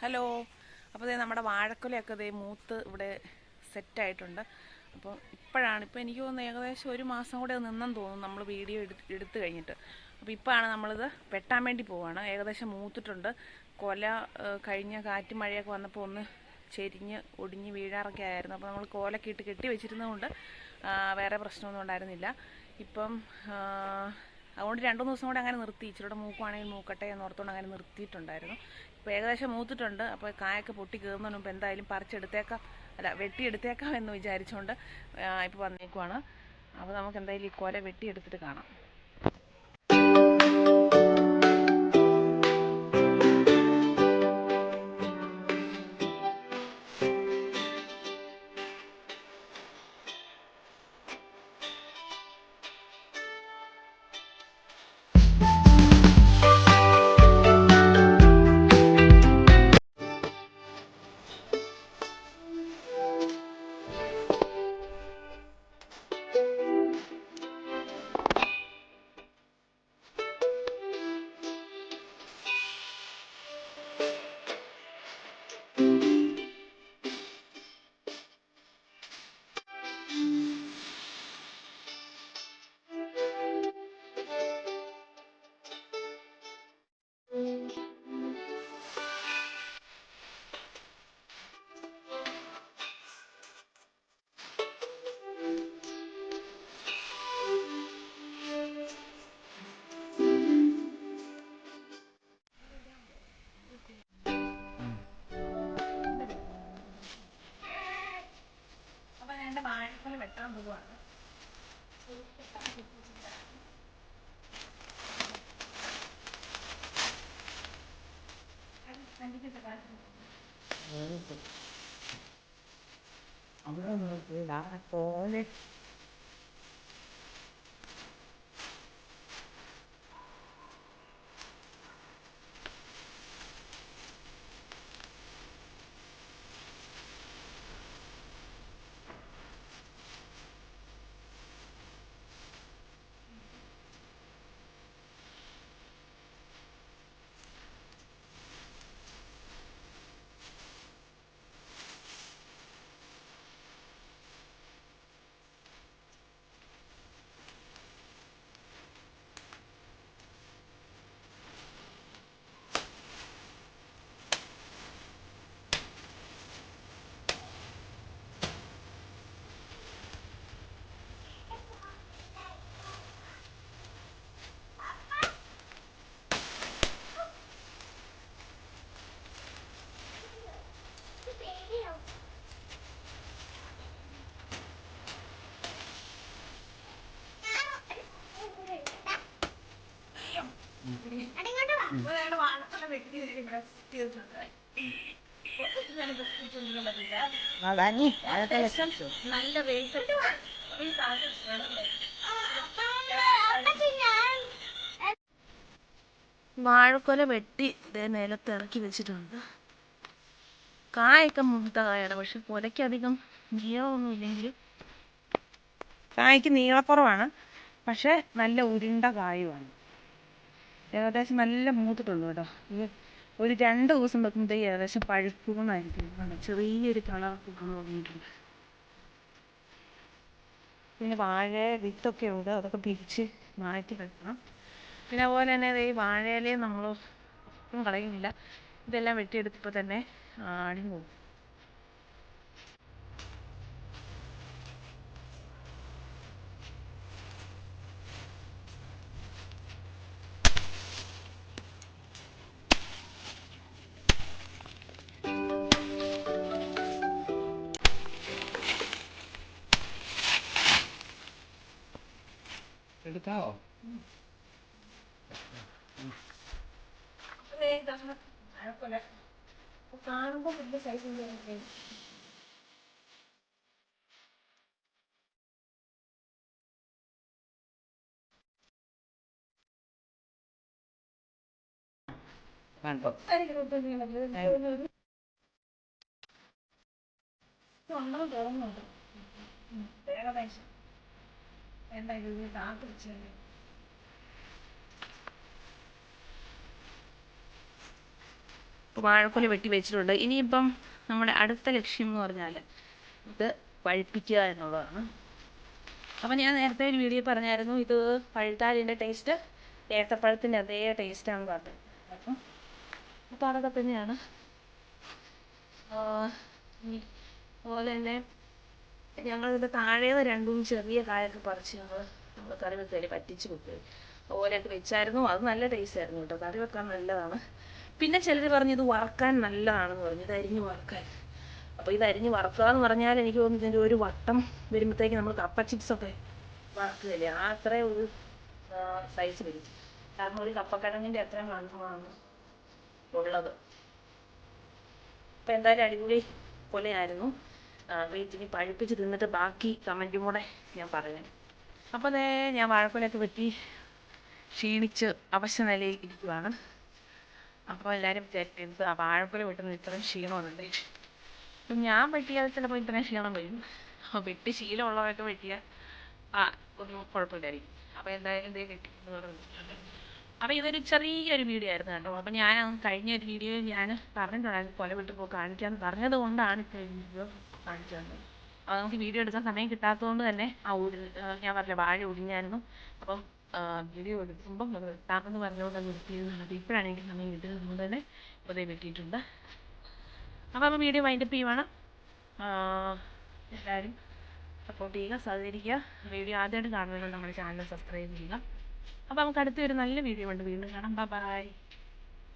Hello. അപ്പോൾ ഇതേ നമ്മുടെ വാഴക്കുലയൊക്കെ ഇതേ മൂത്ത് ഇവിടെ സെറ്റായിട്ടുണ്ട്. അപ്പോൾ ഇപ്പോഴാണ് ഇപ്പോൾ എനിക്ക് തോന്നുന്നു ഏകദേശം ഒരു മാസം കൂടെ നിന്നെന്ന് തോന്നുന്നു നമ്മൾ വീഡിയോ എടുത്ത് കഴിഞ്ഞിട്ട്. അപ്പോൾ ഇപ്പോഴാണ് നമ്മളിത് വെട്ടാൻ വേണ്ടി പോവാണ്. ഏകദേശം മൂത്തിട്ടുണ്ട്. കൊല കഴിഞ്ഞ കാറ്റും മഴയൊക്കെ വന്നപ്പോൾ ഒന്ന് ചെരിഞ്ഞ് ഒടിഞ്ഞ് വീഴാറൊക്കെ ആയിരുന്നു. അപ്പോൾ നമ്മൾ കോലൊക്കെ ഇട്ട് കെട്ടി വെച്ചിരുന്നതുകൊണ്ട് വേറെ പ്രശ്നമൊന്നും ഉണ്ടായിരുന്നില്ല. ഇപ്പം അതുകൊണ്ട് രണ്ടു ദിവസം കൂടെ അങ്ങനെ നിർത്തി. ഇച്ചിരിയുടെ മൂക്കുവാണെങ്കിൽ മൂക്കട്ടെ എന്ന് ഓർത്തുകൊണ്ട് അങ്ങനെ നിർത്തിയിട്ടുണ്ടായിരുന്നു. ഇപ്പോൾ ഏകദേശം മൂത്തിട്ടുണ്ട്. അപ്പോൾ കായൊക്കെ പൊട്ടി കയറുന്നതിന് മുമ്പ് എന്തായാലും പറിച്ചെടുത്തേക്കാം. അല്ല വെട്ടിയെടുത്തേക്കാം എന്ന് വിചാരിച്ചുകൊണ്ട് ഇപ്പോൾ വന്നേക്കുവാണ്. അപ്പോൾ നമുക്ക് എന്തായാലും ഈ കൊല വെട്ടിയെടുത്തിട്ട് കാണാം. വാഴക്കൊല വെട്ടാൻ പോവുകയാണ് അപ്പോൾ ഞാൻ എന്റെ വാഴക്കൊല നല്ല വാഴക്കൊല വെട്ടി നിലത്ത് ഇറക്കി വെച്ചിട്ടുണ്ട്. കായൊക്കെ മുത്ത കായാണ് പക്ഷെ കൊലക്കധികം നീളമൊന്നും ഇല്ലെങ്കിലും കായ്ക്ക് നീളക്കുറവാണ്. പക്ഷെ നല്ല ഉരുണ്ട കായുമാണ്. ഏകദേശം നല്ല മൂത്തിട്ടുണ്ട് കേട്ടോ. ഒരു രണ്ട് ദിവസം വെക്കുമ്പോഴത്തേക്ക് ഏകദേശം പഴുപ്പ് കണ്ടോ ചെറിയൊരു കളർ തുടങ്ങിയിട്ടുണ്ട് പിന്നെ വാഴ വിത്തൊക്കെ ഉണ്ട്. അതൊക്കെ പിരിച്ച് മാറ്റി വെക്കണം. പിന്നെ അതുപോലെ തന്നെ ഈ വാഴയിലയും നമ്മൾ ഒന്നും കളയുന്നില്ല. ഇതെല്ലാം വെട്ടിയെടുത്തപ്പോൾ തന്നെ ആടി പോകും എടുക്കാവോ കാണുമ്പോൾ വലിയ സൈസ് ഉണ്ട് ഉണ്ടെന്ന് തോന്നുന്നുണ്ട് ഏകദേശം എന്തായാലും ഇത്? കാത്തു വെച്ചാൽ അപ്പോൾ വാഴക്കൊല വെട്ടി വെച്ചിട്ടുണ്ട്. ഇനിയിപ്പം നമ്മുടെ അടുത്ത ലക്ഷ്യം എന്ന് പറഞ്ഞാൽ ഇത് പഴുപ്പിക്കുക എന്നുള്ളതാണ്. അപ്പം ഞാൻ നേരത്തെ ഒരു വീഡിയോ പറഞ്ഞായിരുന്നു ഇത് പഴുത്താലിന്റെ ടേസ്റ്റ് ഏത്തപ്പഴത്തിന്റെ അതേ ടേസ്റ്റാണെന്ന് പറഞ്ഞത്. അപ്പം അപ്പോൾ അതൊക്കെ തന്നെയാണ്. അതുപോലെ തന്നെ ഞങ്ങളിത് താഴേന്ന് രണ്ടും ചെറിയ കായൊക്കെ പറിച്ച് ഞങ്ങൾ കറി വെക്കൽ പറ്റിച്ച് വെക്കുകയും അതുപോലെയൊക്കെ വെച്ചായിരുന്നു. അത് നല്ല ടേസ്റ്റ് ആയിരുന്നു കേട്ടോ. കറി വെക്കാൻ നല്ലതാണ്. പിന്നെ ചിലർ പറഞ്ഞു ഇത് വറക്കാൻ നല്ലതാണെന്ന് പറഞ്ഞു. ഇത് അരിഞ്ഞ് വറക്കാൻ. അപ്പോൾ ഇത് അരിഞ്ഞ് വറക്കുക എന്ന് പറഞ്ഞാൽ എനിക്ക് തോന്നുന്നു ഇതിന്റെ ഒരു വട്ടം വരുമ്പോഴത്തേക്ക് നമ്മൾ കപ്പ ചിപ്സൊക്കെ വറക്കുകയില്ലേ? ആ അത്രയും ഒരു സൈസ് വരും. കാരണം ഒരു കപ്പക്കിഴങ്ങിന്റെ അത്രയും വണ്ണമാണ് ഉള്ളത്. അപ്പോൾ എന്തായാലും അടിപൊളി പൊലയായിരുന്നു. ഇതിനി പഴുപ്പിച്ച് തിന്നിട്ട് ബാക്കി കമന്റും കൂടെ ഞാൻ പറയാം. അപ്പോൾ അതേ ഞാൻ വാഴക്കുലയൊക്കെ വെട്ടി ക്ഷീണിച്ച് അവശ നിലയിൽ ഇരിക്കുവാണ്. അപ്പോൾ എല്ലാവരും എന്ത് ആ വാഴക്കുല വെട്ടുന്നത് ഇത്രയും ക്ഷീണമുണ്ട് അപ്പം ഞാൻ വെട്ടിയാൽ ചിലപ്പോൾ ഇത്രയും ക്ഷീണം വരും. വെട്ടി ശീലമുള്ളവരൊക്കെ വെട്ടിയാൽ ആ ഒന്നും കുഴപ്പമില്ലായിരിക്കും. അപ്പോൾ എന്തായാലും എന്തേ കിട്ടി അപ്പോൾ ഇതൊരു ചെറിയൊരു വീഡിയോ ആയിരുന്നു കേട്ടോ. അപ്പോൾ ഞാൻ കഴിഞ്ഞ ഒരു വീഡിയോ ഞാൻ പറഞ്ഞിട്ടുണ്ടായിരുന്നു കൊല വിട്ടു പോയി കാണിക്കാമെന്ന് പറഞ്ഞത് കൊണ്ടാണ് ഇപ്പോൾ വീഡിയോ കാണിച്ചത്. അപ്പോൾ നമുക്ക് വീഡിയോ എടുക്കാൻ സമയം കിട്ടാത്തതുകൊണ്ട് തന്നെ ആ ഉടി ഞാൻ പറഞ്ഞില്ല വാഴ ഒടിഞ്ഞായിരുന്നു അപ്പം വീഡിയോ എടുക്കുമ്പം അത് വെട്ടാമെന്ന് പറഞ്ഞുകൊണ്ട് നിർത്തിയതാണ്. ഇപ്പോഴാണ് എനിക്ക് സമയം കിട്ടുന്നത്. അതുകൊണ്ട് തന്നെ ഇപ്പോൾ ദേ വെട്ടിയിട്ടുണ്ട് അപ്പോൾ അപ്പോൾ വീഡിയോ വൈൻഡപ്പ് ചെയ്യുവാണ്. എല്ലാവരും സപ്പോർട്ട് ചെയ്യുക സഹകരിക്കുക. വീഡിയോ ആദ്യമായിട്ട് കാണുന്നവരുണ്ട് നമ്മുടെ ചാനൽ സബ്സ്ക്രൈബ് ചെയ്യുക. അപ്പോൾ നമുക്ക് അടുത്ത ഒരു നല്ല വീഡിയോ ഉണ്ട് വീണ്ടും കാണാം. ബൈ